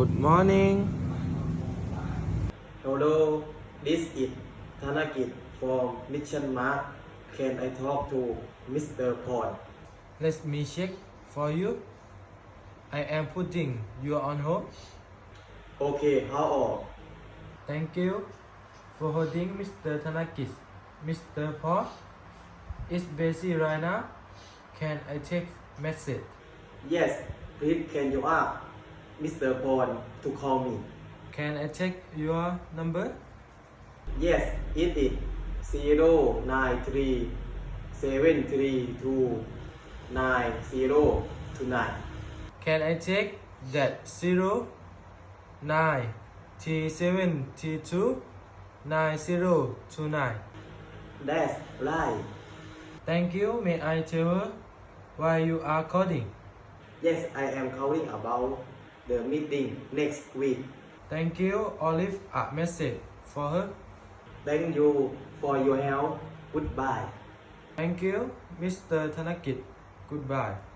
Good morning. Hello, this is Thanakit from Mission Mark. Can I talk to Mr. Paul? Let me check for you. I am putting you on hold. Okay, how are? Thank you for holding Mr. Tanakis. Mr. Paul is busy right now. Can I take message? Yes, please can you ask Mr. Paul to call me? Can I take your number? Yes, it is zero nine three seven three two nine zero two nine. Can I take that zero nine T seven T two nine zero two nine? That's right. Thank you. May I tell why you are calling? Yes, I am calling about the meeting next week. Thank you. I'll leave uh, message for her. Thank you for your help. Goodbye. Thank you, Mr. Tanakit. Goodbye.